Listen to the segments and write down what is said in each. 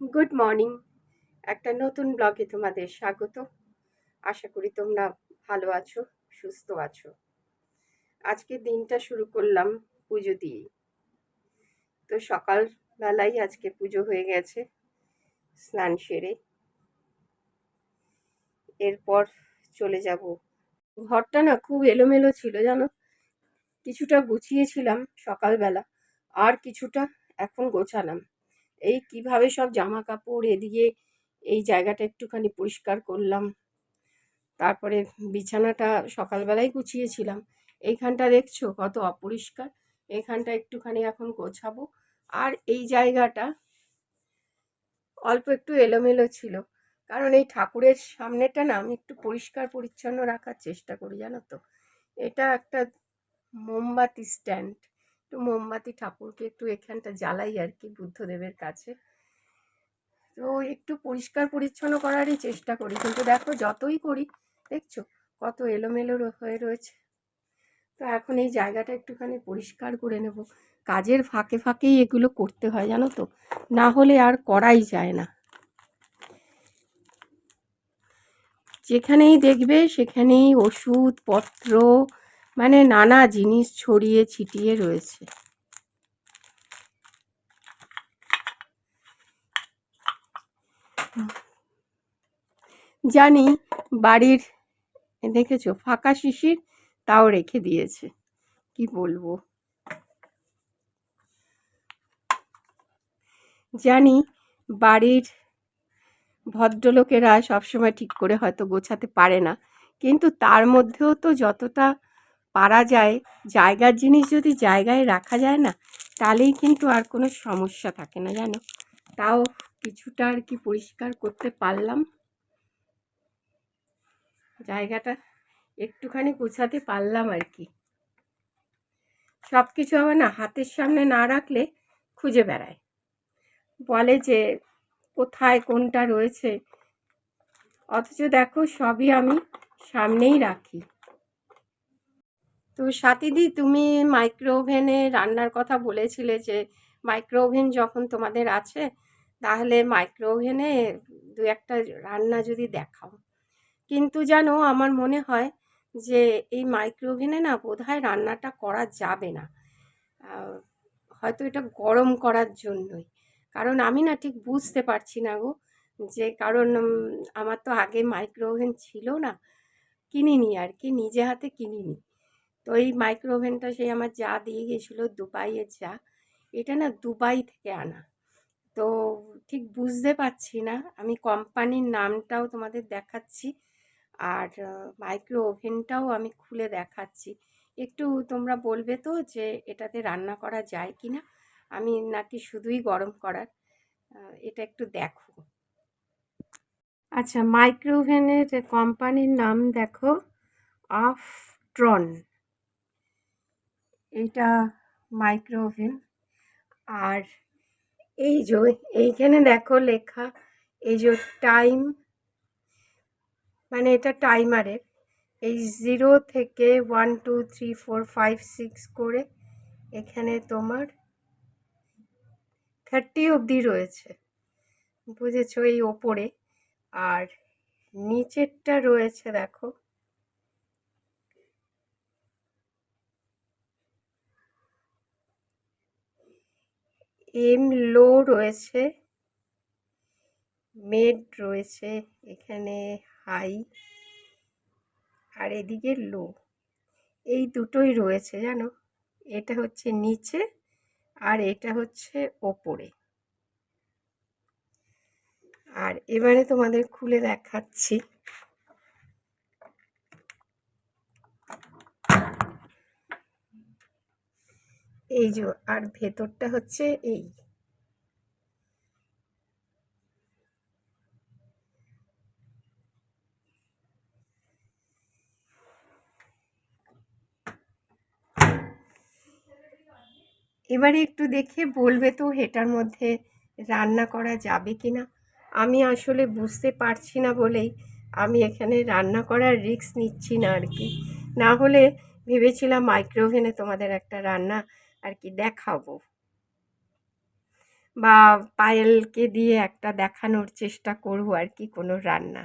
Good morning একটা নতুন ব্লগে তোমাদের স্বাগত। আশা করি তোমরা ভালো আছো, সুস্থ আছো। আজকে দিনটা শুরু করলাম পুজো দিয়ে। তো সকালবেলাই আজকে পুজো হয়ে গেছে স্নান সেরে। এরপর চলে যাব। ঘরটা না খুব এলোমেলো ছিল জানো? কিছুটা গুছিয়েছিলাম সকালবেলা, আর কিছুটা এখন গোছালাম। এই কীভাবে সব জামা কাপড় এদিকে এই জায়গাটা একটুখানি পরিষ্কার করলাম। তারপরে বিছানাটা সকালবেলায় গুছিয়েছিলাম। এইখানটা দেখছ কত অপরিষ্কার। এখানটা একটুখানি এখন গোছাবো। আর এই জায়গাটা অল্প একটু এলোমেলো ছিল। কারণ এই ঠাকুরের সামনেটা না আমি একটু পরিষ্কার পরিচ্ছন্ন রাখার চেষ্টা করি, জানো তো। এটা একটা মোমবাতি স্ট্যান্ড একটু মোমবাতি ঠাকুরকে একটু এখানটা জ্বালাই আর কি বুদ্ধদেবের কাছে। তো একটু পরিষ্কার পরিচ্ছন্ন করারই চেষ্টা করি। কিন্তু দেখো যতই করি, দেখছ কত এলোমেলো হয়ে রয়েছে। তো এখন এই জায়গাটা একটুখানি পরিষ্কার করে নেব। কাজের ফাঁকে ফাঁকেই এগুলো করতে হয়, জানো তো? না হলে আর করাই যায় না। যেখানেই দেখবে সেখানেই ওষুধপত্র মানে নানা জিনিস ছড়িয়ে ছিটিয়ে রয়েছে। জানি বাড়ির, দেখেছ, ফাঁকা শিশির তাও রেখে দিয়েছে। কি বলব? জানি বাড়ির ভদ্রলোকেরা সবসময় ঠিক করে হয়তো গোছাতে পারে না, কিন্তু তার মধ্যেও তো যতটা পারা যায়, জায়গার জিনিস যদি জায়গায় রাখা যায় না, তাহলেই কিন্তু আর কোনো সমস্যা থাকে না, জানো? তাও কিছুটা আর কি পরিষ্কার করতে পারলাম। জায়গাটা একটুখানি গুছাতে পারলাম আর কি। সব কিছু আবার না হাতের সামনে না রাখলে খুঁজে বেড়ায়। বলে যে কোথায় কোনটা রয়েছে? অথচ দেখো সবই আমি সামনেই রাখি। তো সাথীদি তুমি মাইক্রো ওভেনে রান্নার কথা বলেছিলে যে মাইক্রো ওভেন যখন তোমাদের আছে, তাহলে মাইক্রো ওভেনে দু একটা রান্না যদি দেখাও। কিন্তু জানো, আমার মনে হয় যে, এই মাইক্রো ওভেনে না বোধহয় রান্নাটা করা যাবে না। হয়তো এটা গরম করার জন্যই। কারণ আমি না ঠিক বুঝতে পারছি না গো যে, কারণ আমার তো আগে মাইক্রো ওভেন ছিল না। কিনিনি আর কি, নিজে হাতে কিনিনি। তো এই মাইক্রো ওভেনটা সেই আমার যা দিয়ে গেছিল দুবাইয়ের যা, এটা না দুবাই থেকে আনা। তো ঠিক বুঝতে পারছি না, আমি কোম্পানির নামটাও তোমাদের দেখাচ্ছি আর মাইক্রো ওভেনটাও আমি খুলে দেখাচ্ছি। একটু তোমরা বলবে তো যে এটাতে রান্না করা যায় কি না আমি নাকি শুধুই গরম করার এটা একটু দেখো। আচ্ছা মাইক্রো ওভেনের কোম্পানির নাম দেখো আফট্রন এটা মাইক্রো ওভেন আর এই যে, এইখানে দেখো লেখা, এই যে টাইম মানে এটা টাইমারের, এই জিরো থেকে one, two, three, four, five, six করে এখানে তোমার থার্টি অবধি রয়েছে, বুঝেছ এই ওপরে। আর নিচেরটা রয়েছে দেখো এম লো রয়েছে, মেড রয়েছে, এখানে হাই আর এদিকে লো। এই দুটোই রয়েছে, জানো? এটা হচ্ছে নিচে আর এটা হচ্ছে ওপরে। আর এবারে তোমাদের খুলে দেখাচ্ছি। এই যে, আর ভেতরটা হচ্ছে এই। এবারে একটু দেখে বলবে তো এটার মধ্যে রান্না করা যাবে কি না আমি আসলে বুঝতে পারছি না বলেই আমি এখানে রান্না করার রিস্ক নিচ্ছি না আর কি। না হলে ভেবেছিলাম মাইক্রোওভেনে তোমাদের একটা রান্না আর কি দেখাবো। বা পায়েলকে দিয়ে একটা দেখানোর চেষ্টা করব আর কি কোনো রান্না।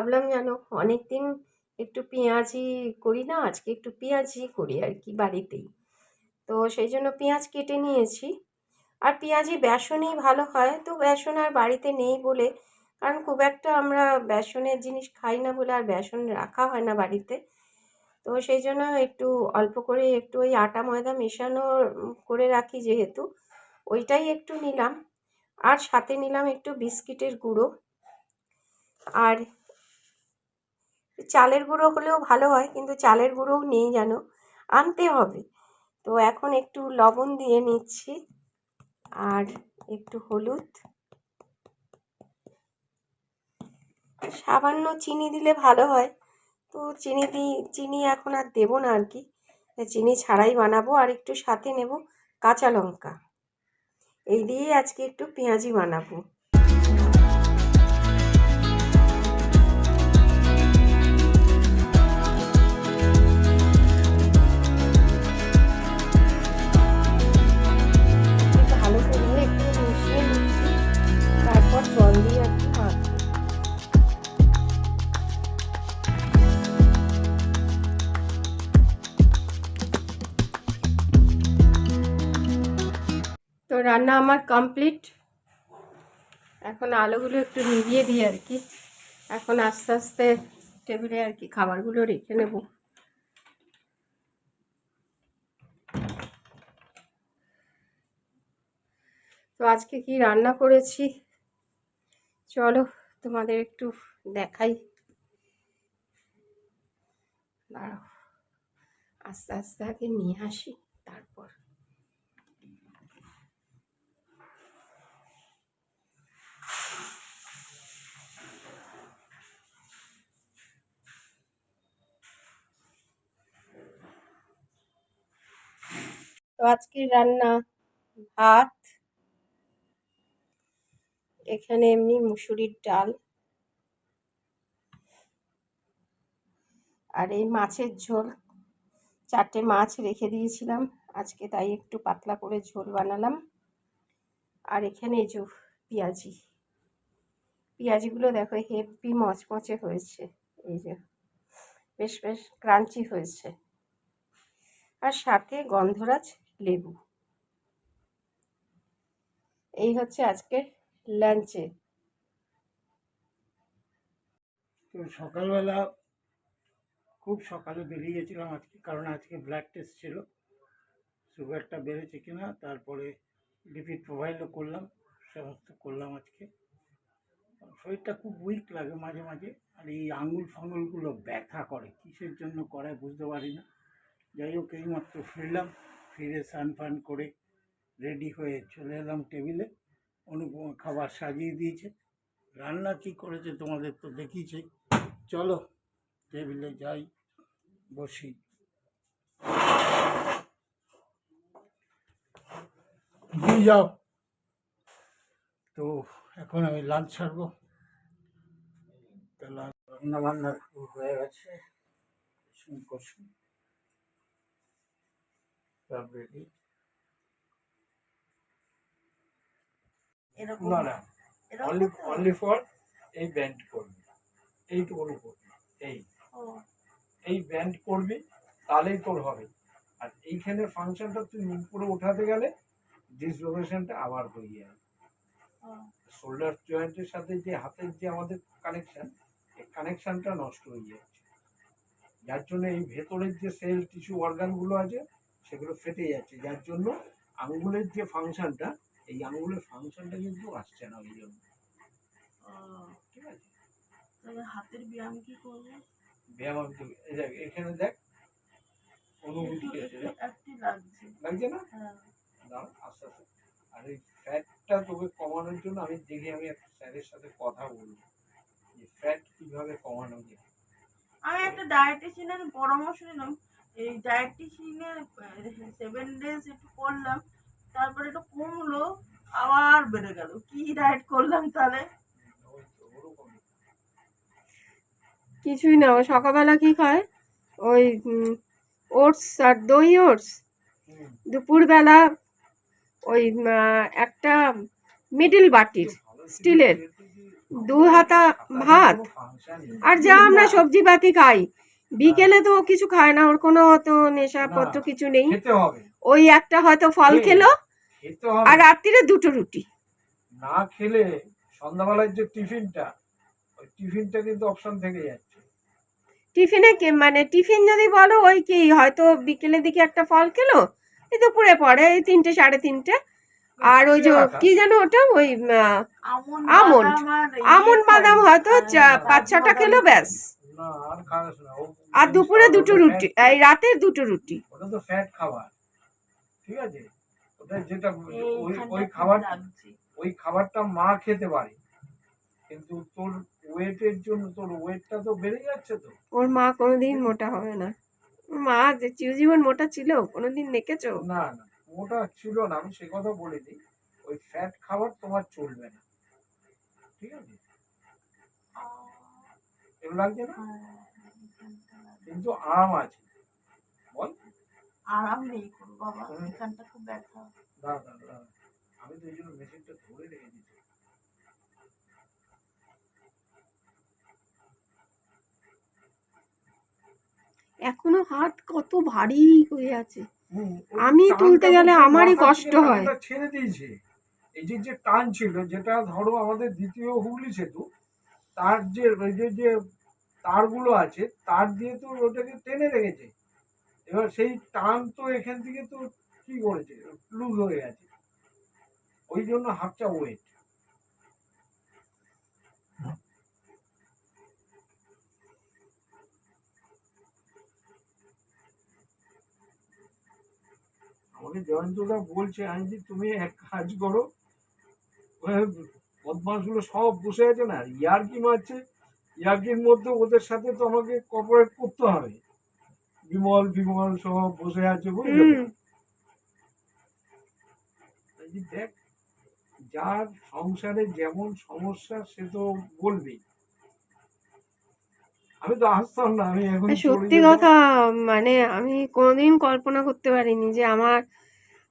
ভাবলাম জানো অনেক দিন একটু পেঁয়াজি করি না, আজকে একটু পেঁয়াজি করি আর কি বাড়িতেই। তো সেই জন্য পেঁয়াজ কেটে নিয়েছি। আর পেঁয়াজি বেসনই ভালো হয়, তো বেসন আর বাড়িতে নেই বলে, কারণ খুব একটা আমরা বেসনের জিনিস খাই না বলে আর বেসন রাখা হয় না বাড়িতে। তো সেই জন্য একটু অল্প করে একটু ওই আটা ময়দা মেশানো করে রাখি যেহেতু, ওইটাই একটু নিলাম। আর সাথে নিলাম একটু বিস্কিটের গুঁড়ো। আর চালের গুঁড়ো হলেও ভালো হয়, কিন্তু চালের গুঁড়োও নেই যেন। আনতে হবে। তো এখন একটু লবণ দিয়ে নিচ্ছি। আর একটু হলুদ। সামান্য চিনি দিলে ভালো হয়। তো চিনি দিই চিনি এখন আর দেবো না আর কি। চিনি ছাড়াই বানাবো আর একটু সাথে নেব কাঁচা লঙ্কা। এই দিয়েই আজকে একটু পেঁয়াজি বানাবো। রান্না আমার কমপ্লিট এখন আলোগুলো একটু নিভিয়ে দিই আর কি। এখন আস্তে আস্তে টেবিলে আর কি খাবারগুলো রেখে নেব। তো আজকে কি রান্না করেছি? চলো তোমাদের একটু দেখাই। দাঁড়াও। আস্তে আস্তে আগে নিয়ে আসি, তারপর। তো আজকে রান্না ভাত, এখানে এমনি মুসুরির ডাল আর এই মাছের ঝোল। চারটে মাছ রেখে দিয়েছিলাম, আজকে তাই একটু পাতলা করে ঝোল বানালাম। আর এখানে এই যে পেঁয়াজি, পেঁয়াজিগুলো দেখো হেভি মচমচে হয়েছে, এই যে বেশ বেশ ক্রাঞ্চি হয়েছে। আর সাথে গন্ধরাজ লেবু। এই হচ্ছে আজকে লাঞ্চে তো সকালবেলা খুব সকালে বেরিয়ে গেছিলাম আজকে, কারণ আজকে ব্লাড টেস্ট ছিল। সুগারটা বেড়েছে কিনা, তারপরে লিপিড প্রোভাইডও করলাম, সমস্ত করলাম আজকে। শরীরটা খুব উইক লাগে মাঝে মাঝে, আর এই আঙুল ফাঙুলগুলো ব্যথা করে, কিসের জন্য করে বুঝতে পারি না। যাই হোক, এইমাত্র ফিরলাম। ফিরে স্নান ফান করে রেডি হয়ে চলে এলাম টেবিলে। অনুপমা খাবার সাজিয়ে দিয়েছে। রান্না কি করেছে তোমাদের তো দেখিয়েছে। চলো টেবিলে যাই, বসি। যাও। তো এখন আমি লাঞ্চ ছাড়বো। রান্না বান্না হয়ে গেছে। কুসুম কুসুম না না অনলি অনলি ফর এই ব্যান্ড করবি। এইটুকুর উপর এই। এই ব্যান্ড করবি তাহলেই তোর হবে। আর এইখানে ফাংশনটা তুই উপরে ওঠাতে গেলে ডিসলোকেশনটা আবার হয়ে যায়। শোল্ডার জয়েন্টের সাথে যে হাতের যে আমাদের কানেকশন এই কানেকশনটা নষ্ট হয়ে যাচ্ছে। যার জন্য এই ভেতরের যে সেল টিস্যু অর্গানগুলো আছে সেগুলো ফেটে যাচ্ছে। যার জন্য আঙ্গুলের যে ফাংশনটা এই আঙ্গুলের ফাংশনটা কিন্তু আসছে না ওই জন্য। ও, ঠিক আছে। তাহলে হাতের ব্যায়াম কি করব? ব্যায়াম আমি তো- দেখ এখানে দেখ। অনুভূতি আছে একটি লাগছে। লাগছে না? হ্যাঁ। দাঁড়া আস্তে আস্তে। আর এই ফ্যাটটা তোকে কমানোর জন্য আমি দেখি আমি একটা স্যারের সাথে কথা বলব। যে ফ্যাট কীভাবে কমানো যায়? আমি একটা ডায়েটিশিয়ানের পরামর্শ নিলাম। এই ডায়েটিশিয়ানের সেভেন ডেজ একটু করলাম, তারপরে একটু কমলো, আবার বেড়ে গেল। কি ডায়েট করলাম তাহলে? কিছুই না, ও সকালবেলা কি খায়? ওই ওটস আর দই ওটস। দুপুরবেলা ওই একটা মিডিল বাটির, স্টিলের। দু হাতা ভাত। আর যা আমরা সবজি পাতি খাই। বিকেলে তো ও কিছু খায় না ওর কোনো অত নেশাপত্র কিছু নেই। ওই একটা হয়তো ফল খেলো আর রাত্রিরে দুটো রুটি। না খেলে সন্ধ্যাবেলার যে টিফিনটা ওই টিফিনটা কিন্তু অপশন থেকে যাচ্ছে। টিফিনে কে মানে টিফিন যদি বলো ওই কি হয়তো বিকেলের দিকে একটা ফল খেলো এই দুপুরে পরে এই তিনটে সাড়ে তিনটে। আর ওই যে কি যেন ওটা? ওই আমন্ড আমন্ড। বাদাম আর ইয়ে আমন্ড। বাদাম হয়তো চা- হ্যাঁ, পাঁচ ছটা খেলো ব্যাস। আর দুপুরে দুটো রুটি এই রাতে দুটো রুটি। ওটা তো ফ্যাট খাবার। ঠিক আছে? ওটা যেটা ওই ওই খাবার ওই খাবারটা মা খেতে পারে। কিন্তু তোর ওয়েটের জন্য তোর ওয়েটটা তো বেড়ে যাচ্ছে তো। ওর মা কোনোদিন মোটা হবে না। ওর মা যে চিরজীবন মোটা ছিল কোনোদিন দেখেছ না না ওটা ছিল না আমি সে কথা বলিনি। ওই ফ্যাট খাবার তোমার চলবে না। ঠিক আছে? লাগছে না। কিন্তু আরাম আছে। বল। আরাম নেই বাবা এখানটা খুব ব্যথা। দাঁড়া দাঁড়া দাঁড়া। আমি তো এই জন্য মেশিনটা ধরে রেখে দিচ্ছি এখনও হাত কত ভারী হয়ে আছে। আমি তুলতে গেলে আমারই কষ্ট হয়। ছেড়ে দিয়েছে। এই যে যে টান ছিল যেটা ধরো আমাদের দ্বিতীয় হুগলি সেতু তার যে ওই যে যে তারগুলো আছে, তার দিয়ে তো ওটাকে টেনে রেখেছে। এবার সেই টান তো এখান থেকে তো কি করেছে? লুজ হয়ে গেছে। ওই জন্য হাতটা ওয়েট আমাকে জয়ন্তদা বলছে আইনজি তুমি এক কাজ করো। বদমাসগুলো সব বসে আছে না? ইয়ার্কি মারছে। ইয়ার্কির মধ্যে ওদের সাথে তো আমাকে কপারেট করতে হবে। বিমল বিমল সব বসে আছে বুঝলে দেখ যার সংসারে যেমন সমস্যা সে তো বলবেই। আমি তো আসতাম না আমি এখন সত্যি কথা মানে আমি কোনোদিন কল্পনা করতে পারিনি যে আমার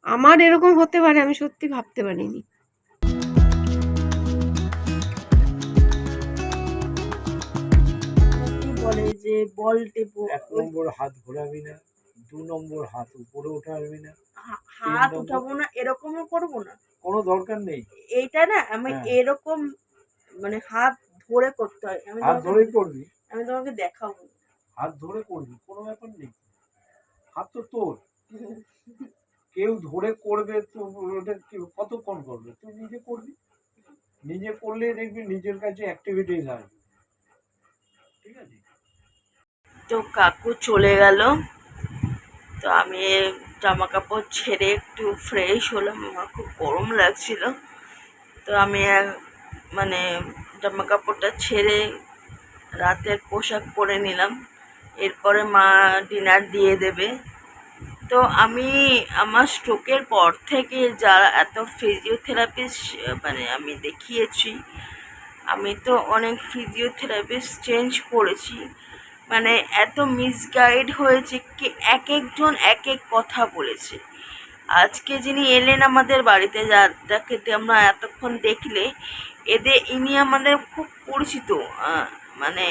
আমার এরকম হতে পারে আমি সত্যি ভাবতে পারিনি। বলে যে বল টেপো। এক নম্বর হাত ঘোরাবি না দু নম্বর হাত উপরে উঠাবি না হাত উঠাবো না এরকমও করব না। কোনো দরকার নেই। এইটা না আমি হ্যাঁ। এরকম মানে হাত ধরে করতে হয়। আমি হাত ধরেই করবি? আমি তোমাকে দেখাবো। হাত ধরে করবি কোনো ব্যাপার নেই। হাত তো তোর। কেউ ধরে করবে তো ওটা কি- কতক্ষণ করবে? তুই নিজে করবি। নিজে করলেই দেখবি নিজের কাছে অ্যাক্টিভিটিস আসবে। ঠিক আছে? তো কাকু চলে গেল। তো আমি জামা কাপড় ছেড়ে একটু ফ্রেশ হলাম, আমার খুব গরম লাগছিল। তো আমি মানে জামা কাপড়টা ছেড়ে রাতের পোশাক পরে নিলাম। এরপরে মা ডিনার দিয়ে দেবে। তো আমি, আমার স্ট্রোকের পর থেকে যারা এত ফিজিওথেরাপিস্ট মানে আমি দেখিয়েছি, আমি তো অনেক ফিজিওথেরাপিস্ট চেঞ্জ করেছি। মানে এত মিসগাইড হয়েছে কি এক একজন এক এক কথা বলেছে। আজকে যিনি এলেন আমাদের বাড়িতে যাকে আমরা এতক্ষণ দেখলে, এদের, ইনি আমাদের খুব পরিচিত মানে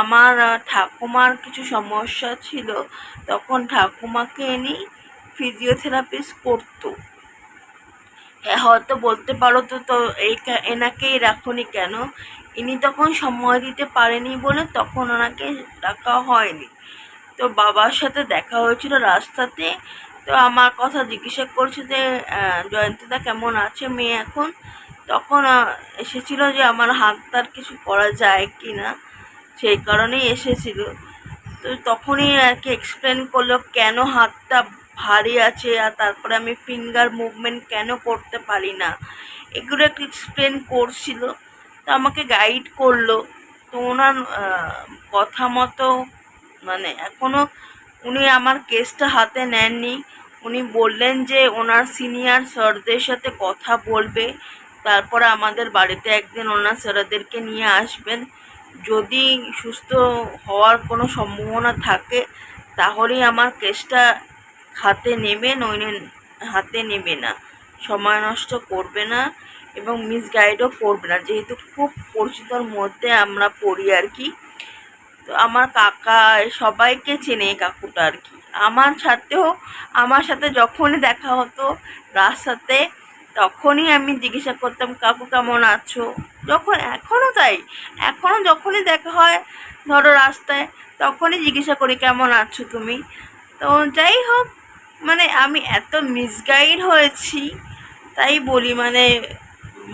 আমার ঠাকুমার কিছু সমস্যা ছিল, তখন ঠাকুমাকে এনে ফিজিওথেরাপিস্ট করতো। হয়তো বলতে পারো তো তো এই এনাকেই রাখুনি কেন? ইনি তখন সময় দিতে পারেনি বলে তখন ওনাকে ডাকা হয়নি। তো বাবার সাথে দেখা হয়েছিল রাস্তাতে। তো আমার কথা জিজ্ঞাসা করছে যে জয়ন্তদা কেমন আছে মেয়ে এখন? তখন এসেছিল যে আমার হাত তার কিছু করা যায় কি না সেই কারণেই এসেছিল। তো তখনই আর কি এক্সপ্লেন করল কেন হাতটা ভারী আছে আর তারপরে আমি ফিঙ্গার মুভমেন্ট কেন করতে পারি না? এগুলো একটু এক্সপ্লেন করছিল। তো আমাকে গাইড করল। তো ওনার কথা মতো মানে এখনও উনি আমার কেসটা হাতে নেননি। উনি বললেন যে ওনার সিনিয়র স্যারদের সাথে কথা বলবে। তারপরে আমাদের বাড়িতে একদিন ওনার স্যারদেরকে নিয়ে আসবেন। যদি সুস্থ হওয়ার কোনো সম্ভাবনা থাকে, তাহলেই আমার কেসটা হাতে নেবে, নইলে হাতে নেবে না। সময় নষ্ট করবে না এবং মিসগাইডও করবে না। যেহেতু খুব পরিচিতর মধ্যে আমরা পড়ি আর কি। তো আমার কাকা সবাইকে চেনে কাকুটা আর কি। আমার সাথেও, আমার সাথে যখনই দেখা হতো রাস্তাতে, তখনই আমি জিজ্ঞাসা করতাম, কাকু কেমন আছো? যখন এখনও তাই। এখনও যখনই দেখা হয় ধরো রাস্তায়, তখনই জিজ্ঞাসা করি, কেমন আছো তুমি? তো যাই হোক মানে আমি এত মিসগাইড হয়েছি, তাই বলি মানে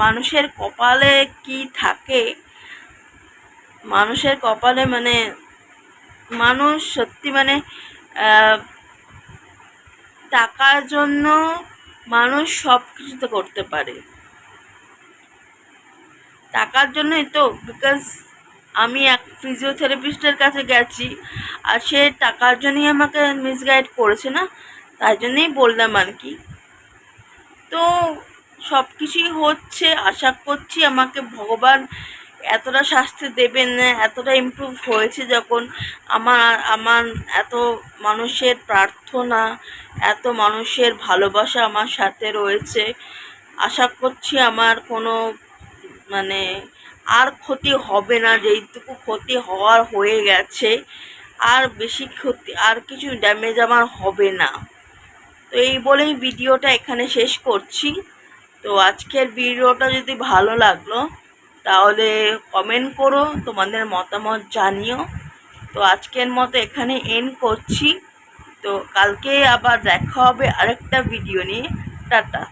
মানুষের কপালে কি থাকে? মানুষের কপালে মানে মানুষ সত্যি মানে টাকার জন্য মানুষ সব কিছুতে করতে পারে। টাকার জন্যই তো বিকজ আমি এক ফিজিওথেরাপিস্টের কাছে গেছি, আর সে টাকার জন্যই আমাকে মিসগাইড করেছে না? তাই জন্যই বললাম আর কি। তো সব কিছুই হচ্ছে, আশা করছি আমাকে ভগবান এতটা শাস্তি দেবেন না, এতটা ইমপ্রুভ হয়েছে যখন আমার আমার এত মানুষের প্রার্থনা, এত মানুষের ভালোবাসা আমার সাথে রয়েছে। আশা করছি আমার কোনো মানে আর ক্ষতি হবে না, যেইটুকু ক্ষতি হওয়ার হয়ে গেছে, আর বেশি ক্ষতি, আর কিছু ড্যামেজ আমার হবে না। তো এই বলেই ভিডিওটা এখানে শেষ করছি। তো আজকের ভিডিওটা যদি ভালো লাগল, তাহলে কমেন্ট করো, তোমাদের মতামত জানিও। তো আজকের মতো এখানে এন্ড করছি। তো কালকে আবার দেখা হবে আরেকটা ভিডিও নিয়ে। টাটা।